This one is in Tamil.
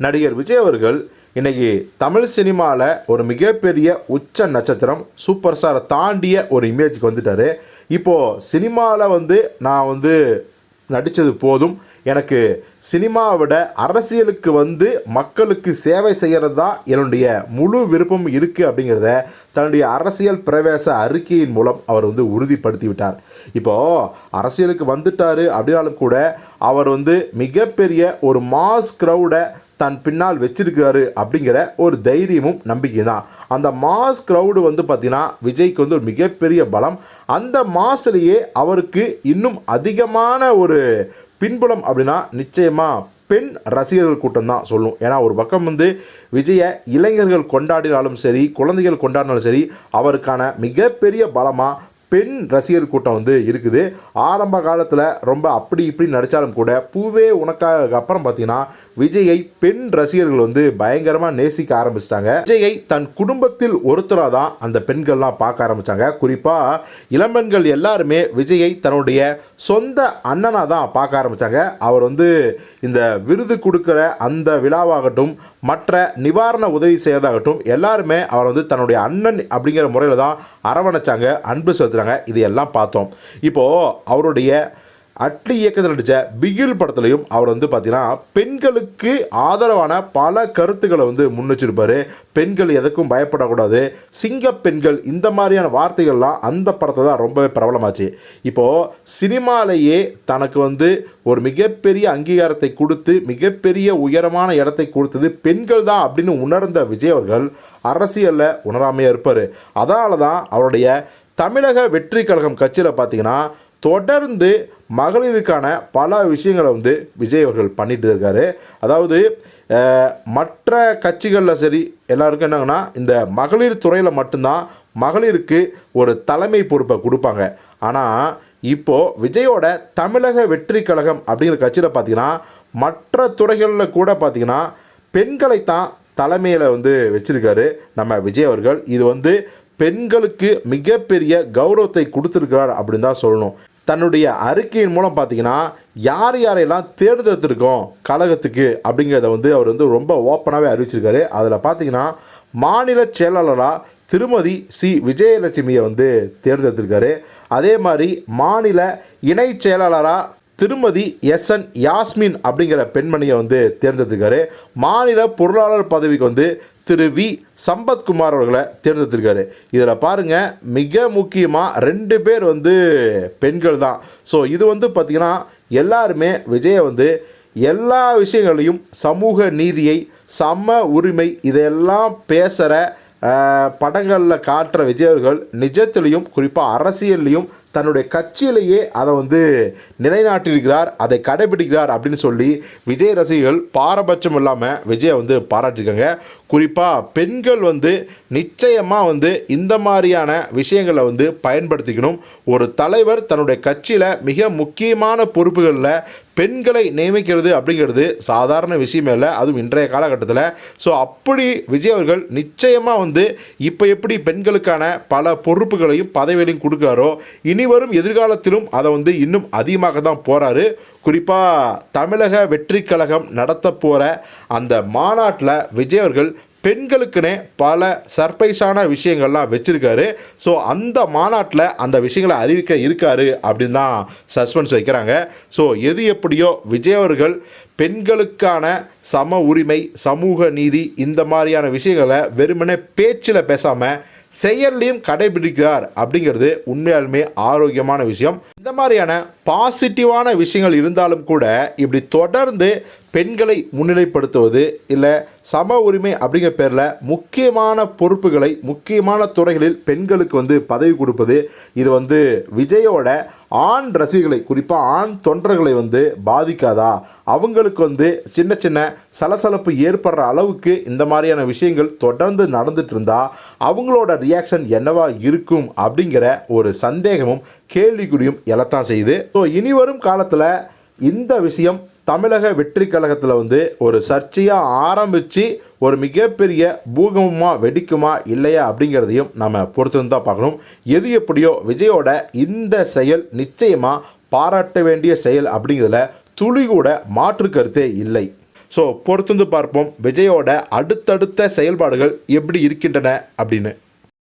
நடிகர் விஜய் அவர்கள் இன்னைக்கு தமிழ் சினிமாவில் ஒரு மிகப்பெரிய உச்ச நட்சத்திரம் சூப்பர் ஸ்டாரை தாண்டிய ஒரு இமேஜுக்கு வந்துட்டார். இப்போது சினிமாவில் வந்து நான் வந்து நடித்தது போதும். எனக்கு சினிமாவை விட அரசியலுக்கு வந்து மக்களுக்கு சேவை செய்கிறது தான் என்னுடைய முழு விருப்பம் இருக்குது அப்படிங்கிறத தன்னுடைய அரசியல் பிரவேச அறிக்கையின் மூலம் அவர் வந்து உறுதிப்படுத்தி விட்டார் இப்போது அரசியலுக்கு வந்துட்டார் அப்படின்னாலும் கூட அவர் வந்து மிகப்பெரிய ஒரு மாஸ் க்ரௌடை தன் பின்னால் வச்சிருக்காரு அப்படிங்கிற ஒரு தைரியமும் நம்பிக்கை தான் அந்த மாஸ் க்ரௌடு வந்து பார்த்திங்கன்னா விஜய்க்கு வந்து ஒரு மிகப்பெரிய பலம். அந்த மாஸ்லேயே அவருக்கு இன்னும் அதிகமான ஒரு பின்புலம் அப்படின்னா நிச்சயமாக பெண் ரசிகர்கள் கூட்டம் தான் சொல்லும். ஏன்னா ஒரு பக்கம் வந்து விஜயை இளைஞர்கள் கொண்டாடினாலும் சரி குழந்தைகள் கொண்டாடினாலும் சரி அவருக்கான மிகப்பெரிய பலமாக பெண் ரசிகர் கூட்டம் வந்து இருக்குது. ஆரம்ப காலத்தில் ரொம்ப அப்படி இப்படி நடித்தாலும் கூட பூவே உனக்காக அப்புறம் பார்த்தீங்கன்னா விஜயை பெண் ரசிகர்கள் வந்து பயங்கரமாக நேசிக்க ஆரம்பிச்சிட்டாங்க. விஜயை தன் குடும்பத்தில் ஒருத்தராக தான் அந்த பெண்கள்லாம் பார்க்க ஆரம்பித்தாங்க குறிப்பாக இளம்பெண்கள் எல்லாருமே விஜயை தன்னுடைய சொந்த அண்ணனாக தான் பார்க்க ஆரம்பித்தாங்க அவர் வந்து இந்த விருது கொடுக்குற அந்த விழாவாகட்டும் மற்ற நிவாரண உதவி செய்வதாகட்டும் எல்லாருமே அவர் வந்து தன்னுடைய அண்ணன் அப்படிங்கிற முறையில் தான் அரவணைச்சாங்க. அன்பு செலுத்துறாங்க இது எல்லாம் பார்த்தோம். இப்போது அவருடைய அட்லி இயக்கத்தில் நடித்த பிகில் படத்துலையும் அவர் வந்து பார்த்தீங்கன்னா பெண்களுக்கு ஆதரவான பல கருத்துக்களை வந்து முன்னிச்சிருப்பார் பெண்கள் எதுக்கும் பயப்படக்கூடாது. சிங்க பெண்கள் இந்த மாதிரியான வார்த்தைகள்லாம் அந்த படத்தை தான் ரொம்பவே பிரபலமாச்சு. இப்போது சினிமாலேயே தனக்கு வந்து ஒரு மிகப்பெரிய அங்கீகாரத்தை கொடுத்து மிகப்பெரிய உயரமான இடத்தை கொடுத்தது பெண்கள் தான் அப்படின்னு உணர்ந்த விஜய் அவர்கள் அரசியலில் உணராமையாக இருப்பார். அதனால தான் அவருடைய தமிழக வெற்றி கழகம் கட்சியில் பார்த்தீங்கன்னா தொடர்ந்து மகளிருக்கான பல விஷயங்களை வந்து விஜய் அவர்கள் பண்ணிட்டு இருக்காரு. அதாவது மற்ற கட்சிகளில் சரி எல்லாருக்கும் என்னங்கன்னா இந்த மகளிர் துறையில் மட்டும்தான் மகளிருக்கு ஒரு தலைமை பொறுப்பை கொடுப்பாங்க. ஆனால் இப்போது விஜயோட தமிழக வெற்றி கழகம் அப்படிங்கிற கட்சியில் பார்த்தீங்கன்னா மற்ற துறைகளில் கூட பார்த்தீங்கன்னா பெண்களை தான் தலைமையில் வந்து வச்சுருக்காரு நம்ம விஜய் அவர்கள். இது வந்து பெண்களுக்கு மிகப்பெரிய கௌரவத்தை கொடுத்துருக்கிறார் அப்படின்னு தான் சொல்லணும். தன்னுடைய அறிக்கையின் மூலம் பார்த்தீங்கன்னா யார் யாரையெல்லாம் தேர்ந்தெடுத்திருக்கோம் கழகத்துக்கு அப்படிங்கிறத வந்து அவர் வந்து ரொம்ப ஓப்பனாகவே அறிவிச்சிருக்காரு. அதில் பார்த்தீங்கன்னா மாநில செயலாளராக திருமதி சி. விஜயலட்சுமியை வந்து தேர்ந்தெடுத்திருக்காரு. அதே மாதிரி மாநில இணை செயலாளராக திருமதி எஸ் என் யாஸ்மின் அப்படிங்கிற பெண்மணியை வந்து தேர்ந்தெடுத்திருக்காரு. மாநில பொருளாளர் பதவிக்கு வந்து திரு வி. சம்பத்குமார் அவர்களை தேர்ந்தெடுத்திருக்காரு. இதில் பாருங்கள் மிக முக்கியமாக ரெண்டு பேர் வந்து பெண்கள் தான். ஸோ இது வந்து பார்த்திங்கன்னா எல்லாருமே விஜயை வந்து எல்லா விஷயங்களையும் சமூக நீதியை சம உரிமை இதையெல்லாம் பேசுகிற படங்களில் காட்டுற விஜய் அவர்கள் நிஜத்திலையும் குறிப்பாக அரசியல்லையும் தன்னுடைய கட்சியிலேயே அதை வந்து நிலைநாட்டியிருக்கிறார் அதை கடைபிடிக்கிறார் அப்படின்னு சொல்லி விஜய் ரசிகர்கள் பாரபட்சம் இல்லாமல் விஜயை வந்து பாராட்டியிருக்காங்க. குறிப்பாக பெண்கள் வந்து நிச்சயமாக வந்து இந்த மாதிரியான விஷயங்களை வந்து பயன்படுத்திக்கணும். ஒரு தலைவர் தன்னுடைய கட்சியில் மிக முக்கியமான பொறுப்புகளில் பெண்களை நியமிக்கிறது அப்படிங்கிறது சாதாரண விஷயமே இல்லை. அதுவும் இன்றைய காலகட்டத்தில். ஸோ அப்படி விஜய் அவர்கள் நிச்சயமாக வந்து இப்போ எப்படி பெண்களுக்கான பல பொறுப்புகளையும் பதவிகளையும் கொடுக்காரோ இனி வரும் எதிர்காலத்திலும் அதை வந்து இன்னும் அதிகமாக தான் போகிறாரு குறிப்பாக தமிழக வெற்றி கழகம் நடத்த போகிற அந்த மாநாட்டில் விஜய் அவர்கள் பெண்களுக்குன்னே பல சர்ப்ரைஸான விஷயங்கள்லாம் வச்சுருக்காரு. ஸோ அந்த மாநாட்டில் அந்த விஷயங்களை அறிவிக்க இருக்காரு அப்படின்னு தான் சஸ்பென்ஸ் வைக்கிறாங்க. ஸோ எது எப்படியோ விஜய் அவர்கள் பெண்களுக்கான சம உரிமை சமூக நீதி இந்த மாதிரியான விஷயங்களை வெறுமனே பேச்சில் பேசாமல் செயல்லையும் கடைபிடிக்கிறார் அப்படிங்கிறது உண்மையாலுமே ஆரோக்கியமான விஷயம். இந்த மாதிரியான பாசிட்டிவான விஷயங்கள் இருந்தாலும் கூட இப்படி தொடர்ந்து பெண்களை முன்னிலைப்படுத்துவது இல்லை சம உரிமை அப்படிங்கிற பேரில் முக்கியமான பொறுப்புகளை முக்கியமான துறைகளில் பெண்களுக்கு வந்து பதவி கொடுப்பது இது வந்து விஜயோட ஆண் ரசிகர்களை குறிப்பாக ஆண் தொண்டர்களை வந்து பாதிக்காதா? அவங்களுக்கு வந்து சின்ன சின்ன சலசலப்பு ஏற்படுற அளவுக்கு இந்த மாதிரியான விஷயங்கள் தொடர்ந்து நடந்துட்டு இருந்தால் அவங்களோட ரியாக்ஷன் என்னவா இருக்கும் அப்படிங்கிற ஒரு சந்தேகமும் கேள்விக்குறியும் எழத்தான் செய்யுது ஸோ இனி வரும் காலத்தில் இந்த விஷயம் தமிழக வெற்றி கழகத்தில் வந்து ஒரு சர்ச்சையாக ஆரம்பித்து ஒரு மிகப்பெரிய பூகம்பமாக வெடிக்குமா இல்லையா அப்படிங்கிறதையும் நம்ம பொறுத்து தான் பார்க்கணும். எது எப்படியோ விஜயோட இந்த செயல் நிச்சயமாக பாராட்ட வேண்டிய செயல் அப்படிங்கிறதுல துளி கூட மாற்று கருத்தே இல்லை. ஸோ பொறுத்திருந்து பார்ப்போம் விஜயோட அடுத்தடுத்த செயல்பாடுகள் எப்படி இருக்கின்றன அப்படின்னு.